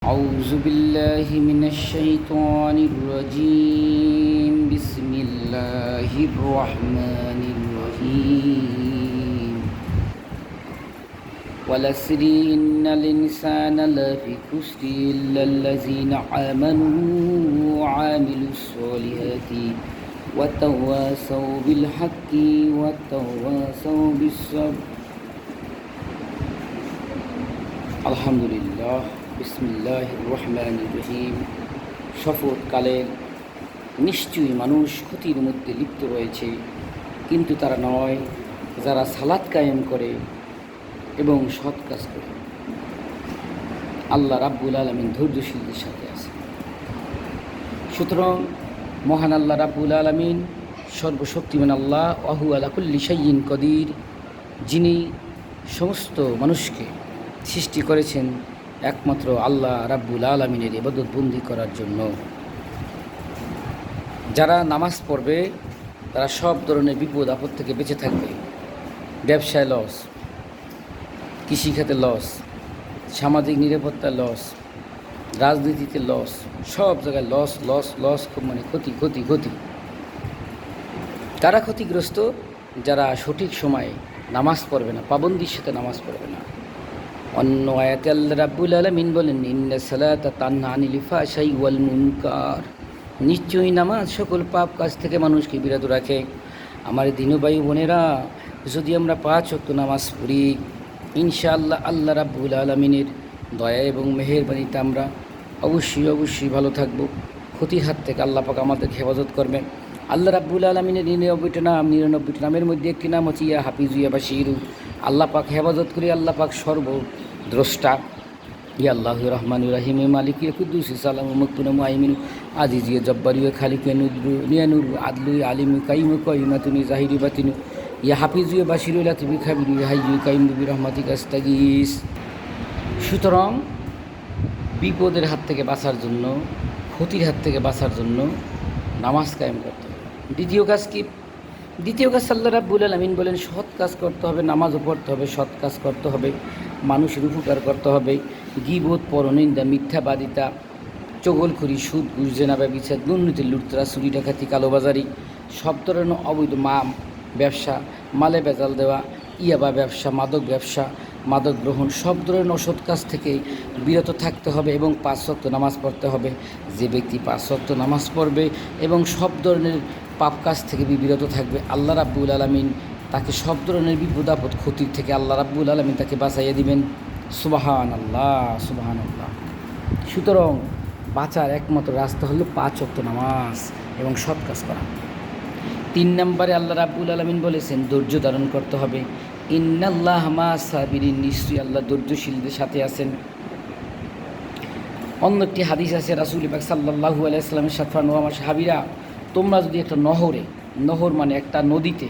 أعوذ بالله من الشيطان الرجيم. بسم الله الرحمن الرحيم. ولسر إن الإنسان لا في كسر إلا الذين آمنوا وعملوا الصالحات وتواصوا بالحق وتواصوا بالصبر. الحمد لله. বিসমিল্লাহ রহমান রহিম। শপথকালের নিশ্চয়ই মানুষ ক্ষতির মধ্যে লিপ্ত রয়েছে, কিন্তু তারা নয়, যারা সালাদ কায়েম করে এবং সৎ কাজ করে। আল্লাহ রাব্বুল আলমিন ধৈর্যশীলদের সাথে আছে সুতরাং মহান আল্লাহ রাব্বুল আলমিন সর্বশক্তিমান আল্লাহ আহু আলাকুল্লি সাইয়িন কদির, যিনি সমস্ত মানুষকে সৃষ্টি করেছেন একমাত্র আল্লাহ রাব্বুল আলমিনের এবাদত বন্দি করার জন্য। যারা নামাজ পড়বে, তারা সব ধরনের বিপদ আপদ থেকে বেঁচে থাকবে। ব্যবসায় লস কৃষিখাতে লস সামাজিক নিরাপত্তা লস রাজনীতিতে লস সব জায়গায় লস লস লস মানে ক্ষতি ক্ষতি ক্ষতি। তারা ক্ষতিগ্রস্ত? যারা সঠিক সময়ে নামাজ পড়বে না, পাবন্দির সাথে নামাজ পড়বে না। অন্য আয়াতে আল্লাহ রাব্বুল আলমিন বলেন, ইন্না সালাতা তান্না আনিল ফাশাই ওয়াল মুনকার। নিশ্চয়ই নামাজ সকল পাপ কাজ থেকে মানুষকে বিরত রাখে। আমার দিনবাই বোনেরা, যদি আমরা পাঁচ অক্ত নামাজ পড়ি, ইনশাআল্লাহ আল্লাহ রাব্বুল আলমিনের দয়া এবং মেহেরবানিতে আমরা অবশ্যই অবশ্যই ভালো থাকব। ক্ষতির হাত থেকে আল্লাহ পাক আমাদেরকে হেফাজত করবেন। আল্লাহ রাব্বুল আলমিনের নিরানব্বইটা নাম, নিরানব্বইটা নামের মধ্যে একটি নাম হচ্ছে ইয়া হাফিজু, ইয়া বাসিরু আল্লাহ পাক হেফাজত করি, আল্লাহ পাক সর্বদ্রষ্টা ইয়া আল্লাহ রহমান রাহিম মালিক ইয়া কুদ্দুস সালাম মুক্তুন মুআইমিন, আজিজ ইয়া জব্বার ইয়া খালিক নুদরু নিয়ানুর আদলু আলিম কাইম তুমি জাহিরি বাতিনু ইয়া হাফিজু ইয়া বাসিরু লাতিবি খাবিরু হাইয়ু কাইম বি রহমাতিক আস্তাগিস। সুতরাং বিপদের হাত থেকে বাঁচার জন্য, ক্ষতির হাত থেকে বাঁচার জন্য নামাজ কায়েম করতে হবে। দ্বিতীয় কাজ কি? দ্বিতীয় কাজ আল্লাহ রাব্বুল আলমিন বলেন, সৎ কাজ করতে হবে, নামাজও পড়তে হবে, সৎ কাজ করতে হবে। মানুষের উপকার করতে হবে। গিবোধ পরনিন্দা মিথ্যাবাদিতা চগলখুরি সুদ, ঘুষ, জেনা, ব্যবচার, দুর্নীতি, লুটতরা, চুরি, ডাকাতি, কালোবাজারি, সব ধরনের অবৈধ মা ব্যবসা, মালে বেজাল দেওয়া, ইয়াবা ব্যবসা, মাদক ব্যবসা, মাদক গ্রহণ, সব ধরনের অসৎ কাজ থেকে বিরত থাকতে হবে এবং পাঁচ শক্ত নামাজ পড়তে হবে। যে ব্যক্তি পাঁচ শক্ত নামাজ পড়বে এবং সব ধরনের পাপ কাজ থেকে বিরত থাকবে, আল্লাহ রাব্বুল আলমিন তাকে সব ধরনের বিপদ আপদ ক্ষতির থেকে আল্লাহ রাব্বুল আলমিন তাকে বাঁচাইয়া দিবেন। সুবাহান আল্লাহ সুবাহান আল্লাহ সুতরাং বাঁচার একমাত্র রাস্তা হলো পাঁচ অক্ত নামাজ এবং সৎ কাজ করা। তিন নম্বরে আল্লাহ রাব্বুল আলমিন বলেছেন, ধৈর্য ধারণ করতে হবে। ইন্নাল্লাহ মা সাবিরিন, নিশ্চয়ই আল্লাহ ধৈর্যশীলদের সাথে আছেন। অন্য একটি হাদিস আছে, রাসুল ইবাক সাল্লাহু আলাইসলামের সাথে নো আমার সাহাবিরা, তোমরা যদি একটা নহরে, নহর মানে একটা নদীতে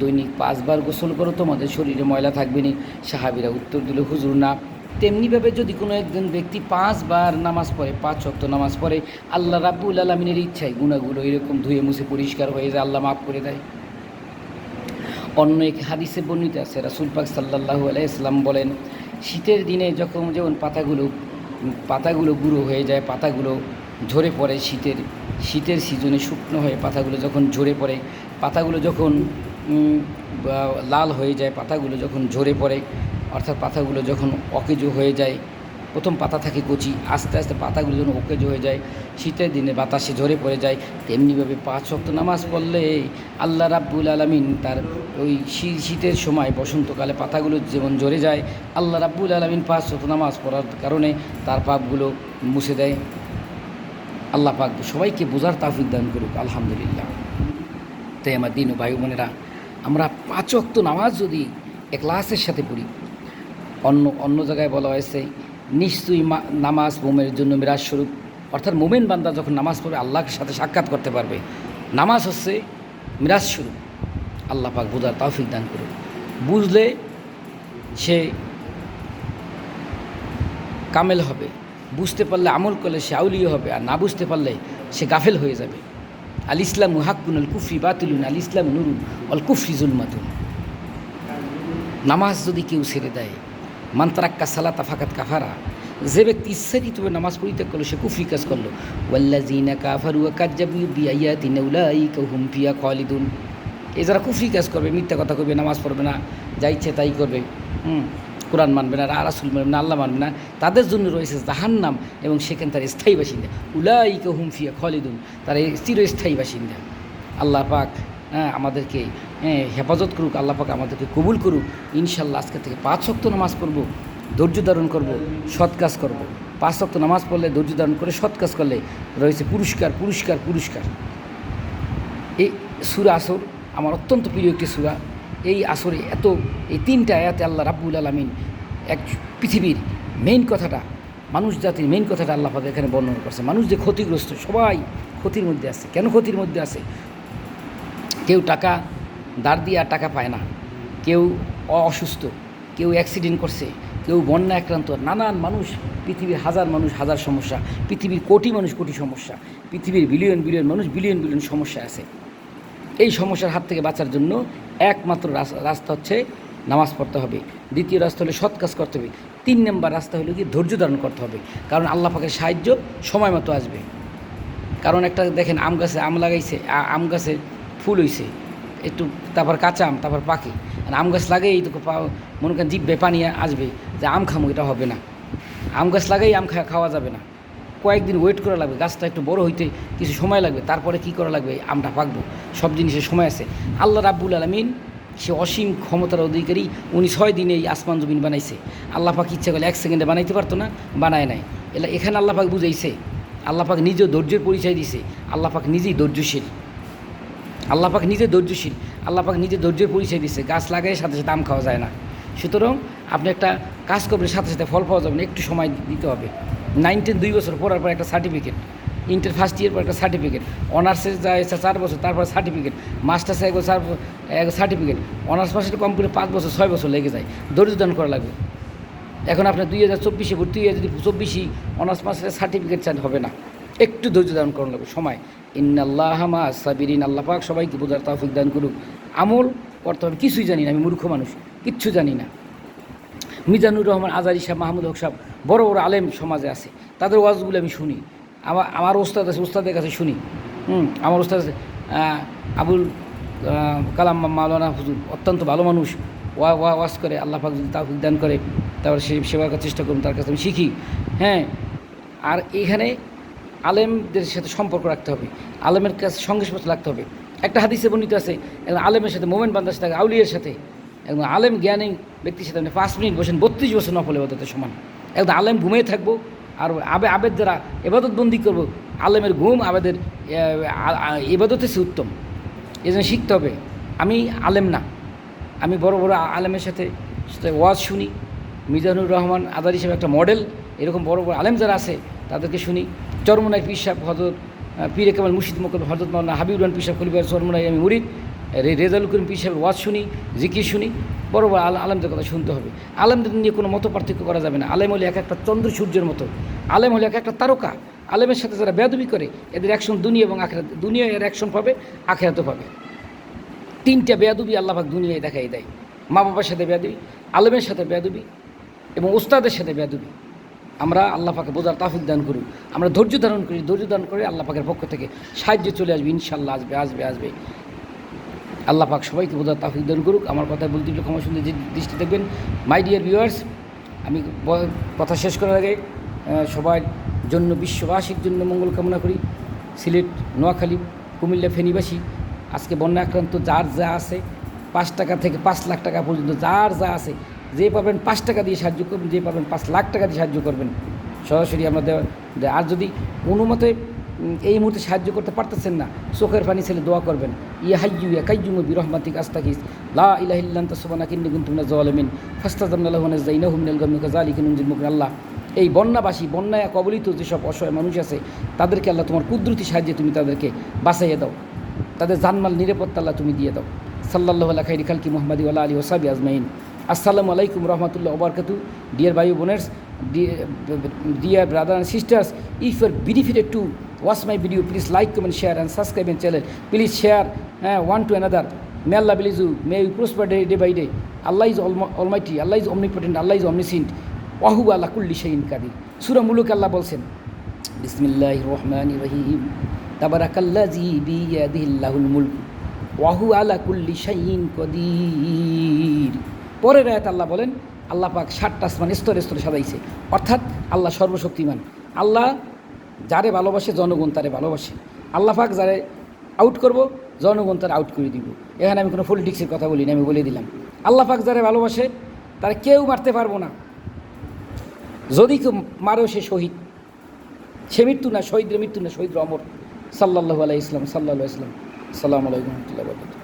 দৈনিক পাঁচবার গোসল করো, তোমাদের শরীরে ময়লা থাকবে না। সাহাবিরা উত্তর দিল, হুজুর, না। তেমনিভাবে যদি কোনো একজন ব্যক্তি পাঁচবার নামাজ পড়ে, পাঁচ অক্ত নামাজ পড়ে, আল্লাহ রাব্বুল আলমিনের ইচ্ছায় গুণাগুলো এরকম ধুয়ে মুছে পরিষ্কার হয়ে যায়, আল্লাহ মাফ করে দেয়। অন্য এক হাদিসে বর্ণিত আছে, রাসুল পাক সাল্লাহু আলাইসলাম বলেন, শীতের দিনে যখন যেমন পাতাগুলো পাতাগুলো গুঁড়ো হয়ে যায়, পাতাগুলো ঝরে পড়ে শীতের শীতের সিজনে শুকনো হয়ে পাতাগুলো যখন ঝরে পড়ে, পাতাগুলো যখন লাল হয়ে যায় পাতাগুলো যখন ঝরে পড়ে, অর্থাৎ পাতাগুলো যখন অকেজো হয়ে যায়, প্রথম পাতা থাকে কচি, আস্তে আস্তে পাতাগুলো যখন অকেজো হয়ে যায়, শীতের দিনে বাতাসে ঝরে পড়ে যায়, তেমনিভাবে পাঁচ শক্ত নামাজ পড়লে আল্লাহ রাব্বুল আলমিন তার ওই শীতের সময় বসন্তকালে পাতাগুলো যেমন ঝরে যায়, আল্লাহ রাব্বুল আলমিন পাঁচ শক্ত নামাজ পড়ার কারণে তার পাপগুলো মুছে দেয়। আল্লাহ পাক সবাইকে বোঝার তাফিক দান করুক, আলহামদুলিল্লাহ। তাই আমার দিন ও ভাই বোনেরা আমরা পাঁচ অক্ত নামাজ যদি একলাসের সাথে পড়ি। অন্য অন্য জায়গায় বলা হয়েছে, নিশ্চয়ই নামাজ মোমের জন্য মিরাজ স্বরূপ। অর্থাৎ মোমেন বান্দা যখন নামাজ পড়বে, আল্লাহর সাথে সাক্ষাৎ করতে পারবে। নামাজ হচ্ছে মিরাজ স্বরূপ। আল্লাহ পাক বোঝার তাফিক দান করুক। বুঝলে সে কামেল হবে। বুঝতে পারলে আমল করলে সে আউলিও হবে। আর না বুঝতে পারলে সে গাফেল হয়ে যাবে। আল ইসলাম হাক্কুন আল কুফরি বাতুলুন আল ইসলাম নুরুন অল কুফরি জুলমাতুন। নামাজ যদি কেউ ছেড়ে দেয় মান্তারাক্কা সালাতা ফাকাত কাফারা, যে ব্যক্তি ইচ্ছাকৃতভাবে নামাজ পরিত্যাগ করল, সে কুফরি কাজ করল। ওয়াল্লাজিনা কাফারু কাজ্জাবু বিআয়াতিনা উলাইকা হুম ফিয়া খালিদুন। এ যারা কুফরি কাজ করবে, মিথ্যা কথা কইবে, নামাজ পড়বে না, যা ইচ্ছে তাই করবে। হুম। কোরআন মানবে না রাসুল মানবে না, আল্লাহ মানবে না, তাদের জন্য রয়েছে জাহান্নাম এবং সেখানে তার স্থায়ী বাসিন্দা। উলাইকা হুম ফিয়া খালিদুন, তারা চিরস্থায়ী বাসিন্দা। আল্লাহ পাক হ্যাঁ আমাদেরকে হ্যাঁ হেফাজত করুক, আল্লাহ পাক আমাদেরকে কবুল করুক। ইনশাল্লাহ আজকে থেকে পাঁচ শক্ত নামাজ পড়ব, ধৈর্য ধারণ করব, সৎ কাজ করব। পাঁচ শক্ত নামাজ পড়লে ধৈর্য ধারণ করে সৎ কাজ করলে রয়েছে পুরস্কার পুরস্কার পুরস্কার। এই সুরা আসর, আমার অত্যন্ত প্রিয় একটি সুরা এই আসরে এত, এই তিনটা আয়াতে আল্লাহ রাব্বুল আলমিন এক পৃথিবীর মেইন কথাটা, মানুষ জাতির মেইন কথাটা আল্লাহ পাক এখানে বর্ণনা করছে। মানুষ যে ক্ষতিগ্রস্ত, সবাই ক্ষতির মধ্যে আছে। কেন ক্ষতির মধ্যে আছে? কেউ টাকা দাঁড় দিয়ে আর টাকা পায় না। কেউ অসুস্থ, কেউ অ্যাক্সিডেন্ট করছে, কেউ বন্যা আক্রান্ত। নানান মানুষ, পৃথিবীর হাজার মানুষ হাজার সমস্যা, পৃথিবীর কোটি মানুষ কোটি সমস্যা, পৃথিবীর বিলিয়ন বিলিয়ন মানুষ বিলিয়ন বিলিয়ন সমস্যা আছে। এই সমস্যার হাত থেকে বাঁচার জন্য একমাত্র রাস- রাস্তা হচ্ছে নামাজ পড়তে হবে। দ্বিতীয় রাস্তা হলো সৎ কাজ করতে হবে। তিন নম্বর রাস্তা হলো কি ধৈর্য ধারণ করতে হবে। কারণ আল্লাহ পাকের সাহায্য সময় মতো আসবে। কারণ একটা দেখেন আম গাছে আম লাগাইছে আম গাছে ফুল হইছে। একটু তারপর কাঁচা আম, তারপর পাকে। আর আম গাছ লাগাই তো মনে করেন জিভে পানি আসবে। যে আম খামো, এটা হবে না। আম গাছ লাগাই আম খাওয়া যাবে না। কয়েকদিন ওয়েট করা লাগবে, গাছটা একটু বড় হইতে কিছু সময় লাগবে, তারপরে কি করা লাগবে, আমটা পাকবো, সব জিনিসের সময় আছে। আল্লাহ রাব্বুল আলমিন, সে অসীম ক্ষমতার অধিকারী, উনি ছয় দিনে এই আসমান জমিন বানাইছে। আল্লাহ পাক ইচ্ছা করলে এক সেকেন্ডে বানাইতে পারতো না, বানায় নাই। এলা, এখানে আল্লাহ পাক বুঝাইছে, আল্লাহ পাক নিজেও ধৈর্যের পরিচয় দিছে, আল্লাহ পাক নিজেই ধৈর্যশীল। আল্লাহ পাক নিজে ধৈর্যশীল, আল্লাহ পাক নিজে ধৈর্যের পরিচয় দিছে, গাছ লাগাই সাথে সাথে আম খাওয়া যায় না। সুতরাং আপনি একটা কাজ করবেন সাথে সাথে ফল পাওয়া যাবে না, একটু সময় দিতে হবে। নাইন টেন দুই বছর পড়ার পর একটা সার্টিফিকেট ইন্টার ফার্স্ট ইয়ার পর একটা সার্টিফিকেট অনার্সের যায় চার বছর, তারপর সার্টিফিকেট মাস্টার্স এক বছর এক সার্টিফিকেট অনার্স মাস্টার কমপ্লিট পাঁচ বছর, ছয় বছর লেগে যায়। ধৈর্য দান করা লাগবে। এখন আপনার দুই হাজার চব্বিশে ভর্তি হয়ে যদি চব্বিশই অনার্স মাস্টারের সার্টিফিকেট চান, হবে না। একটু ধৈর্য দান করানো লাগবে, সময়। ইন্নাল্লাহ মা সাবিরিন, আল্লাহ পাক সবাইকে বোঝার তৌফিক দান করুক। আমল করতে হবে, কিছুই জানি না, আমি মূর্খ মানুষ, কিচ্ছু জানি না। মিজানুর রহমান, আজারি সাহেব, মাহমুদ হক সাহেব, বড় বড় আলেম সমাজে আছে। তাদের ওয়াজগুলো আমি শুনি। আমার আমার ওস্তাদ আছে, ওস্তাদের কাছে শুনি। হুম, আমার ওস্তাদ আছে আবুল কালাম মাওলানা হুজুর, অত্যন্ত ভালো মানুষ। ওয়া ওয়া, ওয়াজ করে, আল্লাহ যদি তাও দান করে, তারপরে সে সেবা করার চেষ্টা করুন, তার কাছে আমি শিখি। হ্যাঁ আর এখানে আলেমদের সাথে সম্পর্ক রাখতে হবে। আলেমের কাছে সংস্পর্শ রাখতে হবে। একটা হাদিসে বর্ণিত আছে, আলেমের সাথে মোমেন বান্দার সাথে আউলিয়ার সাথে। একজন আলেম জ্ঞানী ব্যক্তির সাথে আপনি পাঁচ মিনিট বসেন, বত্রিশ বছর নফল এবাদতের সমান। একদম আলেম ঘুমিয়ে থাকব আর আবে আবেদ দ্বারা এবাদত বন্দি করব, আলেমের ঘুম আবেদের এবাদতে সে উত্তম। এই জন্য শিখতে হবে, আমি আলেম না। আমি বড় বড় আলেমের সাথে ওয়াজ শুনি। মিজানুর রহমান আদার হিসেবে একটা মডেল, এরকম বড় বড় আলেম যারা আছে তাদেরকে শুনি। চরমনাই পীর সাহেব হজরত পীর কামাল মুর্শিদ মকল হজরত মাওলানা হাবিবুর রহমান পীর সাহেব খলিফার চরমনাই আমি মুরিদ। রেজাউল করিম পীর সাহেবের ওয়াজ শুনি, জিকির শুনি, বড় বড় আল- আলেমদের কথা শুনতে হবে। আলেমদের নিয়ে কোনো মত পার্থক্য করা যাবে না। আলেম হলে এক একটা চন্দ্র সূর্যের মতো। আলেম হলে এক একটা তারকা। আলেমের সাথে যারা বেদবি করে, এদের অ্যাকশন দুনিয়া এবং আখেরাত দুনিয়া এর অ্যাকশন পাবে, আখেরাতও পাবে। তিনটা বেয়াদুবি আল্লাহাক দুনিয়ায় দেখাই দেয়। মা বাবার সাথে বেয়াদুবি, আলেমের সাথে বেয়াদুবি এবং ওস্তাদের সাথে বেয়াদুবি। আমরা আল্লাহ পাকে বোঝার তাফিক দান করি আমরা ধৈর্য ধারণ করি, ধৈর্য ধারণ করে আল্লাহ পাকের পক্ষ থেকে সাহায্য চলে আসবে, ইনশাল্লাহ আসবে আসবে আসবে। আল্লাহ পাক সবাইকে বোঝার তাফিক দান করুক। আমার কথা বলতে গেলে ক্ষমা সুন্দর দৃষ্টি দেখবেন মাই ডিয়ার ভিউয়ার্স আমি কথা শেষ করার আগে সবার জন্য, বিশ্ববাসীর জন্য মঙ্গল কামনা করি। সিলেট, নোয়াখালী, কুমিল্লা ফেনীবাসী, আজকে বন্যা আক্রান্ত যার যা আছে, পাঁচ টাকা থেকে পাঁচ লাখ টাকা পর্যন্ত যার যা আছে, যে পাবেন পাঁচ টাকা দিয়ে সাহায্য করবেন, যে পাবেন পাঁচ লাখ টাকা দিয়ে সাহায্য করবেন। সরাসরি আমরা আর যদি কোনো মতে এই মুহূর্তে সাহায্য করতে পারতেছেন না। চোখের পানি ছেলে দোয়া করবেন। ইয়া হাইয়ু ইয়া কাইয়ুম রহমাতিক আস্তাকিস লা ইলাহা ইল্লা আনতা এই বন্যাবাসী, বন্যায় কবলিত যেসব অসহায় মানুষ আছে, তাদেরকে আল্লাহ তোমার কুদরতি সাহায্যে তুমি তাদেরকে বাঁচাইয়ে দাও। তাদের জানমাল নিরাপত্তা আল্লাহ তুমি দিয়ে দাও। সাল্লাহ আল্লাহ খাইরি খালকি মোহাম্মদ আল্লাহ আলী ওসাবি আজমাইন। আসসালামু আলাইকুম রহমতুল্লাহ ওবরকাতু ডিয়ার ভাই বোনার্স dear brother and sisters if your benefited to watch my video please like comment share and subscribe an channel please share হ্যাঁ one to another may Allah bless you may you prosper day day by day Allah is almighty Allah is omnipotent. Allah is omniscient. ওয়াহু আল্লাহ কুল্লি শাইন কাদির সুরা মুলুক আল্লাহ বলছেন বিসমিল্লাহ রহমান রহিম তাবারাকাল্লাজি বিয়াদিল্লাহুল মুলক ওয়াহু আলা কুল্লি শাইন কদির পরের আয়াত আল্লাহ বলেন আল্লাহ পাক ষাটটা আসমান স্তরে স্তরে সাজাইছে। অর্থাৎ আল্লাহ সর্বশক্তিমান। আল্লাহ যারে ভালোবাসে, জনগণ তারে ভালোবাসে। আল্লাহ পাক যারে আউট করব, জনগণ তারা আউট করে দিব। এখানে আমি কোনো পলিটিক্সের কথা বলি না আমি বলে দিলাম। আল্লাহ পাক যারে ভালোবাসে, তারা কেউ মারতে পারব না। যদি কেউ মারেও সে শহীদ। সে মৃত্যু না, শহীদের মৃত্যু না, শহীদ অমর। সাল্লাহ আলাই ইসলাম সাল্লাহ ইসলাম সাল্লাম আলাইকুম রহমতুল্লাহ